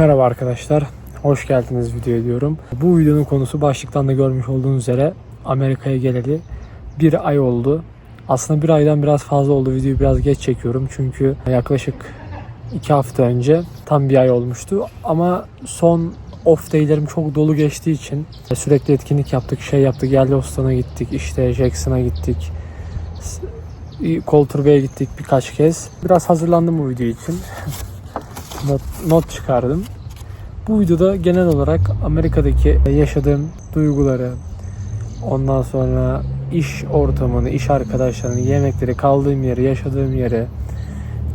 Merhaba arkadaşlar. Hoş geldiniz video diyorum. Bu videonun konusu başlıktan da görmüş olduğunuz üzere Amerika'ya geleli bir ay oldu. Aslında bir aydan biraz fazla oldu. Videoyu biraz geç çekiyorum. Çünkü yaklaşık iki hafta önce tam bir ay olmuştu. Ama son off day'lerim çok dolu geçtiği için sürekli etkinlik yaptık, şey yaptık. Yellowstone'a gittik, işte Jackson'a gittik. Colter Bay'e gittik birkaç kez. Biraz hazırlandım bu video için. not, not çıkardım. Bu videoda genel olarak Amerika'daki yaşadığım duyguları, ondan sonra iş ortamını, iş arkadaşlarını, yemekleri, kaldığım yeri, yaşadığım yeri,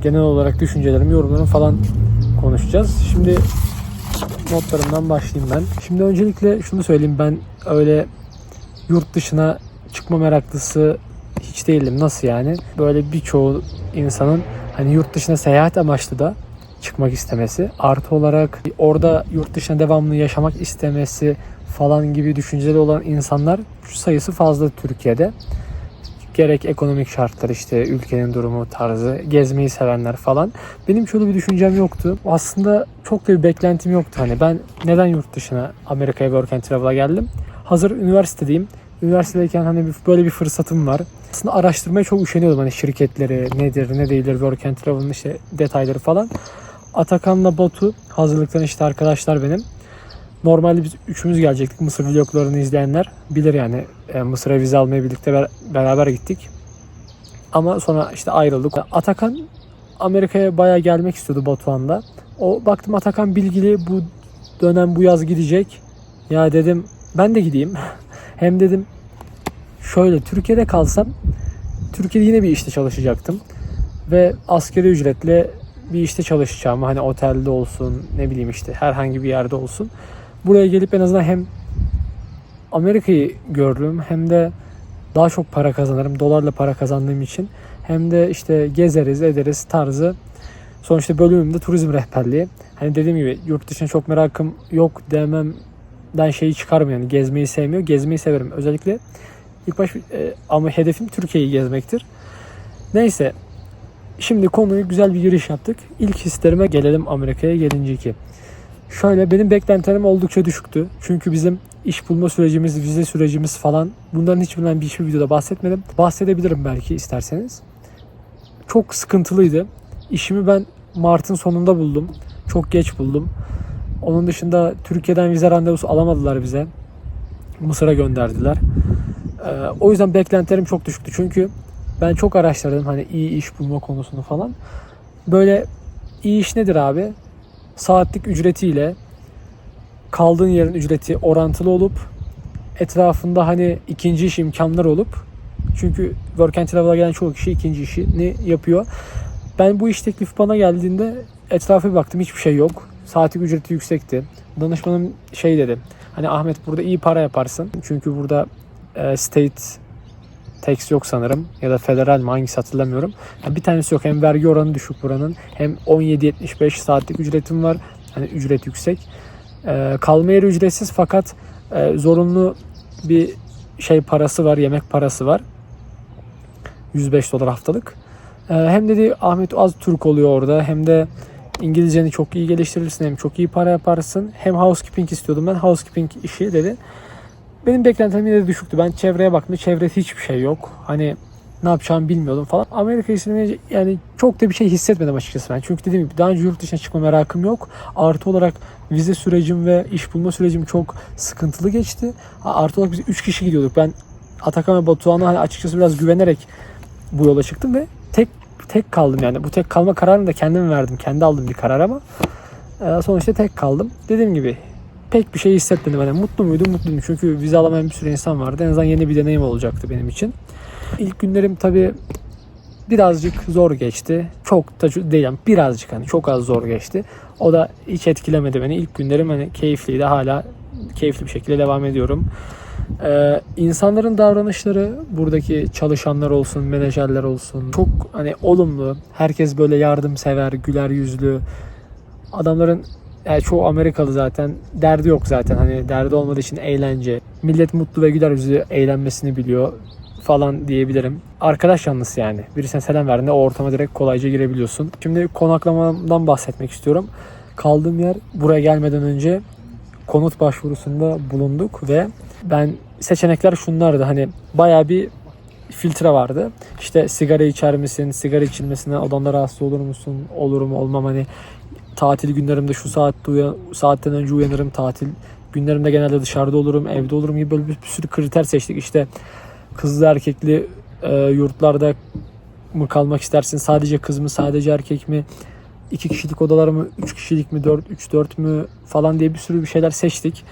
genel olarak düşüncelerimi, yorumlarımı falan konuşacağız. Şimdi notlarımdan başlayayım ben. Şimdi öncelikle şunu söyleyeyim ben öyle yurt dışına çıkma meraklısı hiç değilim. Nasıl yani? Böyle birçoğu insanın hani yurt dışına seyahat amaçlı da çıkmak istemesi. Artı olarak orada yurt dışına devamlı yaşamak istemesi falan gibi düşünceli olan insanlar sayısı fazla Türkiye'de. Gerek ekonomik şartlar işte ülkenin durumu tarzı, gezmeyi sevenler falan. Benim şöyle bir düşüncem yoktu. Aslında çok da bir beklentim yoktu. Hani ben neden yurt dışına Amerika'ya work and travel'a geldim? Hazır üniversitedeyim. Üniversitedeyken hani böyle bir fırsatım var. Aslında araştırmaya çok üşeniyordum hani şirketleri nedir ne değildir work and travel'ın işte detayları falan. Atakan'la Batu hazırlıktan işte arkadaşlar benim. Normalde biz üçümüz gelecektik. Mısır vloglarını izleyenler bilir yani. E, Mısır'a vize almaya birlikte ber- beraber gittik. Ama sonra işte ayrıldık. Atakan Amerika'ya bayağı gelmek istiyordu Batuhan'da. O baktım Atakan bilgili bu dönem bu yaz gidecek. Ya dedim ben de gideyim. Hem dedim şöyle Türkiye'de kalsam Türkiye'de yine bir işte çalışacaktım. Ve askeri ücretle bir işte çalışacağım. Hani otelde olsun, ne bileyim işte herhangi bir yerde olsun. Buraya gelip en azından hem Amerika'yı görürüm hem de daha çok para kazanırım. Dolarla para kazandığım için. Hem de işte gezeriz, ederiz tarzı. Sonuçta bölümümde turizm rehberliği. Hani dediğim gibi yurt dışına çok merakım yok dememden şeyi çıkarmıyor. Yani gezmeyi sevmiyor. Gezmeyi severim. Özellikle ilk baş e, ama hedefim Türkiye'yi gezmektir. Neyse Şimdi konuyu güzel bir giriş yaptık. İlk hislerime gelelim Amerika'ya gelince ki. Şöyle benim beklentilerim oldukça düşüktü. Çünkü bizim iş bulma sürecimiz, vize sürecimiz falan bunların hiçbirinden bir hiçbir videoda bahsetmedim. Bahsedebilirim belki isterseniz. Çok sıkıntılıydı. İşimi ben Mart'ın sonunda buldum. Çok geç buldum. Onun dışında Türkiye'den vize randevusu alamadılar bize. Mısır'a gönderdiler. Ee, o yüzden beklentilerim çok düşüktü. Çünkü ben çok araştırdım hani iyi iş bulma konusunu falan. Böyle iyi iş nedir abi? Saatlik ücretiyle kaldığın yerin ücreti orantılı olup etrafında hani ikinci iş imkanları olup çünkü work and travel'a gelen çoğu kişi ikinci işini yapıyor. Ben bu iş teklifi bana geldiğinde etrafa baktım hiçbir şey yok. Saatlik ücreti yüksekti. Danışmanım şey dedi. Hani Ahmet burada iyi para yaparsın. Çünkü burada e, state tax yok sanırım ya da federal mi hangisi hatırlamıyorum. Yani bir tanesi yok hem vergi oranı düşük buranın hem 17.75 saatlik ücretim var. Hani ücret yüksek. Ee, kalma yeri ücretsiz fakat e, zorunlu bir şey parası var, yemek parası var. 105 dolar haftalık. Ee, hem dedi Ahmet az Türk oluyor orada hem de İngilizceni çok iyi geliştirirsin hem çok iyi para yaparsın. Hem housekeeping istiyordum ben. Housekeeping işi dedi. Benim beklentilerim yine de düşüktü. Ben çevreye baktım. Çevrede hiçbir şey yok. Hani ne yapacağımı bilmiyordum falan. Amerika işini yani çok da bir şey hissetmedim açıkçası ben. Çünkü dediğim gibi daha önce yurt dışına çıkma merakım yok. Artı olarak vize sürecim ve iş bulma sürecim çok sıkıntılı geçti. Artı olarak biz 3 kişi gidiyorduk. Ben Atakan ve Batuhan'a hani açıkçası biraz güvenerek bu yola çıktım ve tek tek kaldım yani. Bu tek kalma kararını da kendim verdim. Kendi aldığım bir karar ama e, sonuçta tek kaldım. Dediğim gibi pek bir şey hissetmedim. Hani mutlu muydum? Mutluydum. Çünkü vize alamayan bir sürü insan vardı. En azından yeni bir deneyim olacaktı benim için. İlk günlerim tabii birazcık zor geçti. Çok da değil yani birazcık hani çok az zor geçti. O da hiç etkilemedi beni. İlk günlerim hani keyifliydi. Hala keyifli bir şekilde devam ediyorum. Ee, insanların davranışları buradaki çalışanlar olsun, menajerler olsun çok hani olumlu. Herkes böyle yardımsever, güler yüzlü. Adamların yani çoğu Amerikalı zaten derdi yok zaten hani derdi olmadığı için eğlence. Millet mutlu ve güler yüzlü eğlenmesini biliyor falan diyebilirim. Arkadaş yanlısı yani. Birisine selam verdiğinde o ortama direkt kolayca girebiliyorsun. Şimdi konaklamamdan bahsetmek istiyorum. Kaldığım yer buraya gelmeden önce konut başvurusunda bulunduk ve ben seçenekler şunlardı hani bayağı bir filtre vardı. İşte sigara içer misin? Sigara içilmesine odanda rahatsız olur musun? Olurum olmam hani tatil günlerimde şu saatte uyan, saatten önce uyanırım. Tatil günlerimde genelde dışarıda olurum, evde olurum gibi böyle bir, bir sürü kriter seçtik. İşte kızlı erkekli e, yurtlarda mı kalmak istersin? Sadece kız mı, sadece erkek mi? İki kişilik odalar mı, üç kişilik mi, dört, üç dört mü falan diye bir sürü bir şeyler seçtik.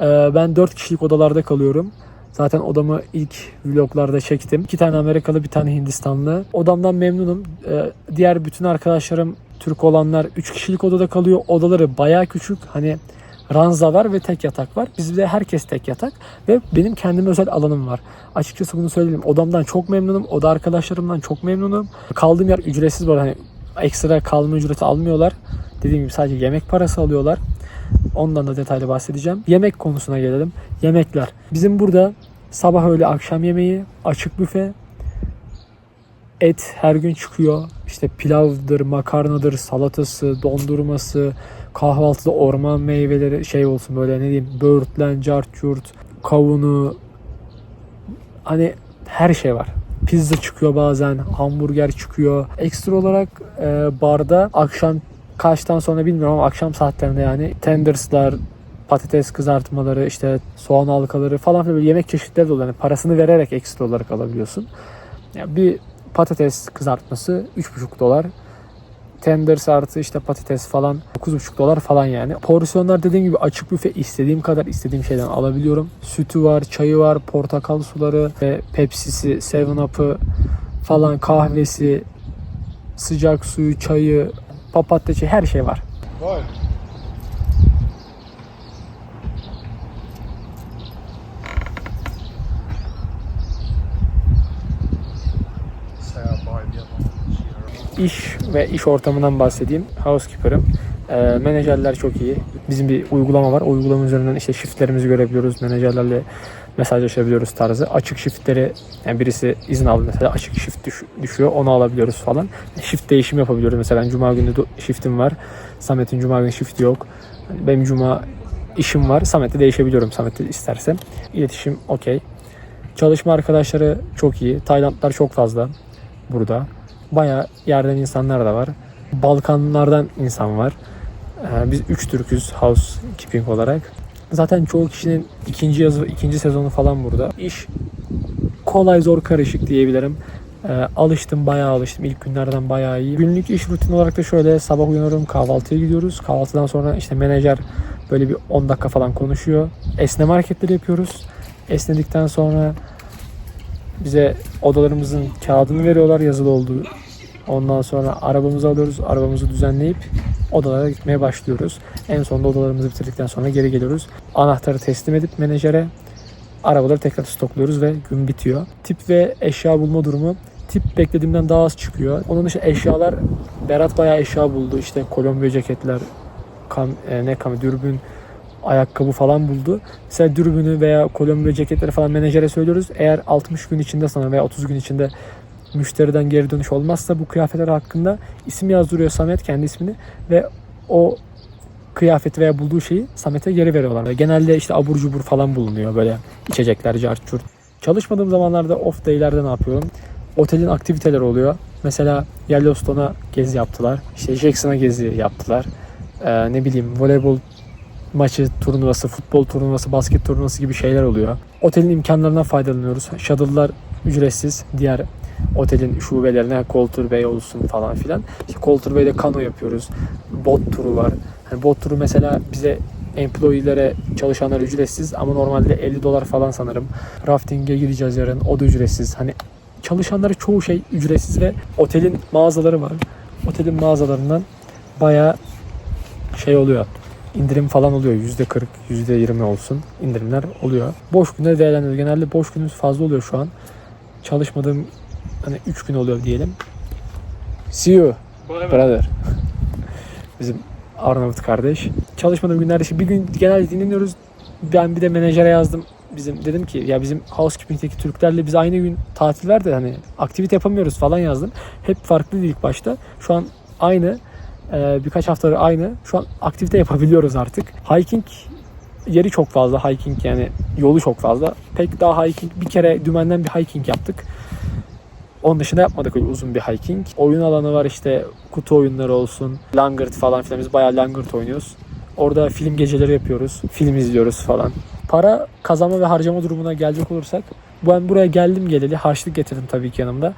E, ben dört kişilik odalarda kalıyorum. Zaten odamı ilk vloglarda çektim. İki tane Amerikalı, bir tane Hindistanlı. Odamdan memnunum. Ee, diğer bütün arkadaşlarım Türk olanlar 3 kişilik odada kalıyor. Odaları bayağı küçük. Hani ranza var ve tek yatak var. Bizde herkes tek yatak ve benim kendime özel alanım var. Açıkçası bunu söyleyelim. Odamdan çok memnunum. Oda arkadaşlarımdan çok memnunum. Kaldığım yer ücretsiz arada. Hani ekstra kalma ücreti almıyorlar. Dediğim gibi sadece yemek parası alıyorlar. Ondan da detaylı bahsedeceğim. Yemek konusuna gelelim. Yemekler. Bizim burada sabah öğle akşam yemeği, açık büfe, et her gün çıkıyor. İşte pilavdır, makarnadır, salatası, dondurması, kahvaltıda orman meyveleri şey olsun böyle ne diyeyim böğürtlen, carçurt, kavunu hani her şey var. Pizza çıkıyor bazen, hamburger çıkıyor. Ekstra olarak e, barda akşam kaçtan sonra bilmiyorum ama akşam saatlerinde yani tenderslar, patates kızartmaları, işte soğan halkaları falan filan böyle yemek çeşitleri de oluyor. Yani parasını vererek ekstra olarak alabiliyorsun. Yani bir patates kızartması 3,5 dolar. Tenders artı işte patates falan 9,5 dolar falan yani. Porsiyonlar dediğim gibi açık büfe istediğim kadar istediğim şeyden alabiliyorum. Sütü var, çayı var, portakal suları ve Pepsi'si, 7-Up'ı falan kahvesi, sıcak suyu, çayı, papatya çayı her şey var. Vay. Say bye bir adam. İş ve iş ortamından bahsedeyim. Housekeeper'ım. Ee, menajerler çok iyi. Bizim bir uygulama var. O uygulama üzerinden işte shiftlerimizi görebiliyoruz. Menajerlerle mesajlaşabiliyoruz tarzı. Açık shiftleri yani birisi izin aldı mesela açık shift düş- düşüyor onu alabiliyoruz falan. Shift değişim yapabiliyoruz. Mesela cuma günü shiftim var. Samet'in cuma günü shifti yok. Hani Benim cuma işim var. Samet'te değişebiliyorum Samet'te istersem. İletişim okey. Çalışma arkadaşları çok iyi. Taylandlar çok fazla burada. Bayağı yerden insanlar da var. Balkanlardan insan var. Ee, Biz üç Türk'üz housekeeping olarak. Zaten çoğu kişinin ikinci yazı, ikinci sezonu falan burada. İş kolay zor karışık diyebilirim. Ee, alıştım bayağı alıştım. İlk günlerden bayağı iyi. Günlük iş rutini olarak da şöyle sabah uyanıyorum kahvaltıya gidiyoruz. Kahvaltıdan sonra işte menajer böyle bir 10 dakika falan konuşuyor. Esneme hareketleri yapıyoruz. Esnedikten sonra bize odalarımızın kağıdını veriyorlar yazılı olduğu. Ondan sonra arabamızı alıyoruz. Arabamızı düzenleyip odalara gitmeye başlıyoruz. En sonunda odalarımızı bitirdikten sonra geri geliyoruz. Anahtarı teslim edip menajere arabaları tekrar stokluyoruz ve gün bitiyor. Tip ve eşya bulma durumu tip beklediğimden daha az çıkıyor. Onun dışında eşyalar Berat bayağı eşya buldu. İşte Kolombiya ceketler, kam, e, ne kam, dürbün, ayakkabı falan buldu. Mesela dürbünü veya Kolombiya ceketleri falan menajere söylüyoruz. Eğer 60 gün içinde sana veya 30 gün içinde müşteriden geri dönüş olmazsa bu kıyafetler hakkında isim yazdırıyor Samet kendi ismini ve o kıyafeti veya bulduğu şeyi Samet'e geri veriyorlar. Ve Genelde işte abur cubur falan bulunuyor böyle içecekler, cart curt. Çalışmadığım zamanlarda off day'lerde ne yapıyorum? Otelin aktiviteleri oluyor. Mesela Yellowstone'a gezi yaptılar. İşte Jackson'a gezi yaptılar. Ee, ne bileyim voleybol maçı turnuvası, futbol turnuvası, basket turnuvası gibi şeyler oluyor. Otelin imkanlarından faydalanıyoruz. Shuttle'lar ücretsiz. Diğer otelin şubelerine Colter Bay olsun falan filan. İşte Colter Bay'de kano yapıyoruz. Bot turu var. Hani bot turu mesela bize employeelere çalışanlar ücretsiz ama normalde 50 dolar falan sanırım. Rafting'e gideceğiz yarın. O da ücretsiz. Hani çalışanlara çoğu şey ücretsiz ve otelin mağazaları var. Otelin mağazalarından bayağı şey oluyor. İndirim falan oluyor. %40, %20 olsun indirimler oluyor. Boş günde değerlendiriyoruz. Genelde boş günümüz fazla oluyor şu an. Çalışmadığım hani 3 gün oluyor diyelim. See you brother. Bizim Arnavut kardeş. Çalışmadığım günlerde işte bir gün genelde dinleniyoruz. Ben bir de menajere yazdım. Bizim dedim ki ya bizim housekeeping'teki Türklerle biz aynı gün tatil ver de hani aktivite yapamıyoruz falan yazdım. Hep farklıydı ilk başta. Şu an aynı. Ee, birkaç haftadır aynı. Şu an aktivite yapabiliyoruz artık. Hiking yeri çok fazla. Hiking yani yolu çok fazla. Pek daha hiking bir kere dümenden bir hiking yaptık. Onun dışında yapmadık öyle uzun bir hiking. Oyun alanı var işte kutu oyunları olsun, langırt falan filan. Biz bayağı langırt oynuyoruz. Orada film geceleri yapıyoruz. Film izliyoruz falan. Para kazanma ve harcama durumuna gelecek olursak ben buraya geldim geleli harçlık getirdim tabii ki yanımda.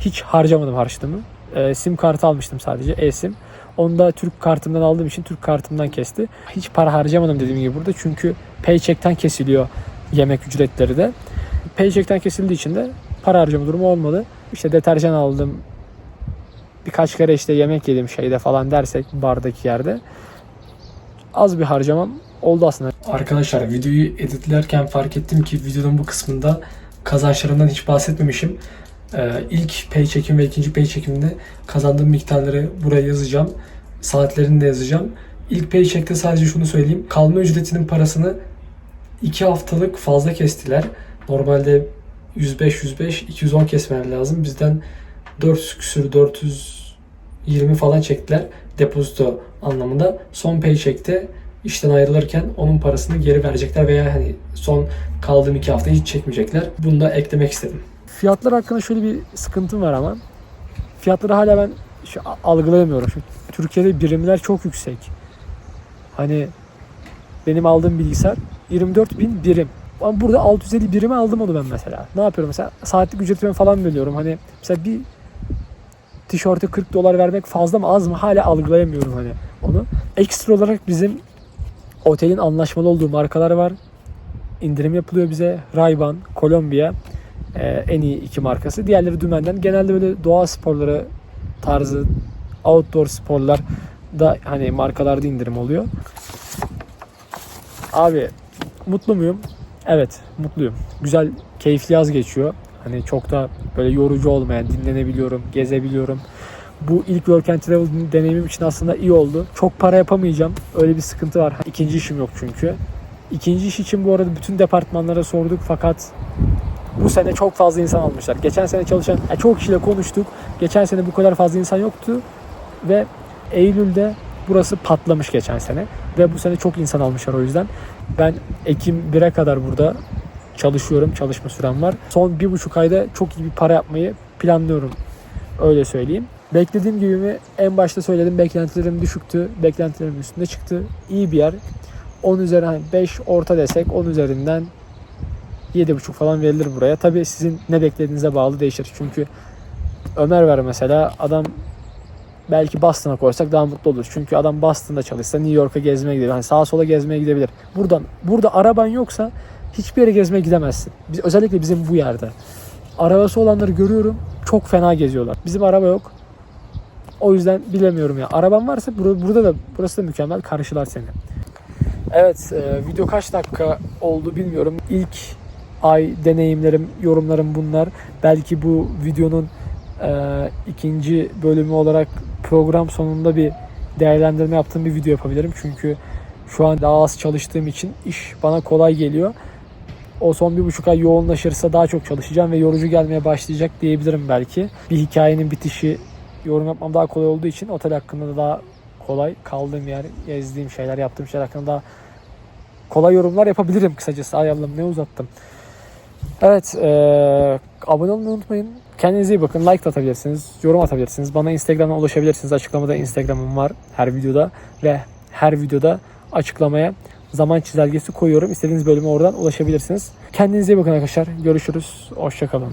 Hiç harcamadım harçlığımı. Ee, sim kartı almıştım sadece e-sim. Onu da Türk kartımdan aldığım için Türk kartımdan kesti. Hiç para harcamadım dediğim gibi burada. Çünkü paycheck'ten kesiliyor yemek ücretleri de. Paycheck'ten kesildiği için de para harcama durumu olmadı. İşte deterjan aldım. Birkaç kere işte yemek yedim şeyde falan dersek bardaki yerde. Az bir harcamam oldu aslında. Arkadaşlar videoyu editlerken fark ettim ki videonun bu kısmında kazançlarımdan hiç bahsetmemişim. Ee, ilk paycheck'im ve ikinci paycheck'imde kazandığım miktarları buraya yazacağım. Saatlerini de yazacağım. İlk paycheck'te sadece şunu söyleyeyim. Kalma ücretinin parasını 2 haftalık fazla kestiler. Normalde 105 105 210 kesmeler lazım. Bizden 400 küsür 420 falan çektiler depozito anlamında. Son paycheck'te işten ayrılırken onun parasını geri verecekler veya hani son kaldığım iki hafta hiç çekmeyecekler. Bunu da eklemek istedim. Fiyatlar hakkında şöyle bir sıkıntım var ama fiyatları hala ben şu algılayamıyorum. Şu Türkiye'de birimler çok yüksek. Hani benim aldığım bilgisayar 24 bin birim. Ama burada 650 birime aldım onu ben mesela. Ne yapıyorum mesela saatlik ücretimi falan bölüyorum. Hani mesela bir tişörte 40 dolar vermek fazla mı az mı hala algılayamıyorum hani onu. Ekstra olarak bizim otelin anlaşmalı olduğu markalar var. İndirim yapılıyor bize. Ray-Ban, Columbia e, en iyi iki markası. Diğerleri dümenden. Genelde böyle doğa sporları tarzı outdoor sporlar da hani markalarda indirim oluyor. Abi mutlu muyum? Evet mutluyum. Güzel, keyifli yaz geçiyor. Hani çok da böyle yorucu olmayan, dinlenebiliyorum, gezebiliyorum. Bu ilk work and travel deneyimim için aslında iyi oldu. Çok para yapamayacağım. Öyle bir sıkıntı var. İkinci işim yok çünkü. İkinci iş için bu arada bütün departmanlara sorduk fakat bu sene çok fazla insan almışlar. Geçen sene çalışan yani çok kişiyle konuştuk. Geçen sene bu kadar fazla insan yoktu ve Eylül'de burası patlamış geçen sene ve bu sene çok insan almışlar o yüzden. Ben Ekim 1'e kadar burada çalışıyorum. Çalışma sürem var. Son bir buçuk ayda çok iyi bir para yapmayı planlıyorum. Öyle söyleyeyim. Beklediğim gibi mi? En başta söyledim beklentilerim düşüktü. Beklentilerim üstünde çıktı. İyi bir yer. 10 üzerinden hani 5 orta desek 10 üzerinden 7,5 falan verilir buraya. Tabii sizin ne beklediğinize bağlı değişir. Çünkü Ömer ver mesela adam belki Boston'a koysak daha mutlu olur. Çünkü adam Boston'da çalışsa New York'a gezmeye gidebilir. Hani sağa sola gezmeye gidebilir. Buradan burada araban yoksa hiçbir yere gezmeye gidemezsin. Biz, özellikle bizim bu yerde. Arabası olanları görüyorum. Çok fena geziyorlar. Bizim araba yok. O yüzden bilemiyorum ya. Araban varsa bur- burada da burası da mükemmel karşılar seni. Evet, e, video kaç dakika oldu bilmiyorum. İlk ay deneyimlerim, yorumlarım bunlar. Belki bu videonun e, ikinci bölümü olarak program sonunda bir değerlendirme yaptığım bir video yapabilirim. Çünkü şu an daha az çalıştığım için iş bana kolay geliyor. O son bir buçuk ay yoğunlaşırsa daha çok çalışacağım ve yorucu gelmeye başlayacak diyebilirim belki. Bir hikayenin bitişi yorum yapmam daha kolay olduğu için otel hakkında da daha kolay kaldığım yer, gezdiğim şeyler, yaptığım şeyler hakkında daha kolay yorumlar yapabilirim kısacası. Ay Allah'ım ne uzattım. Evet, eee, abone olmayı unutmayın. Kendinize iyi bakın. Like atabilirsiniz, yorum atabilirsiniz. Bana Instagram'dan ulaşabilirsiniz. Açıklamada Instagram'ım var her videoda ve her videoda açıklamaya zaman çizelgesi koyuyorum. İstediğiniz bölüme oradan ulaşabilirsiniz. Kendinize iyi bakın arkadaşlar. Görüşürüz. Hoşçakalın.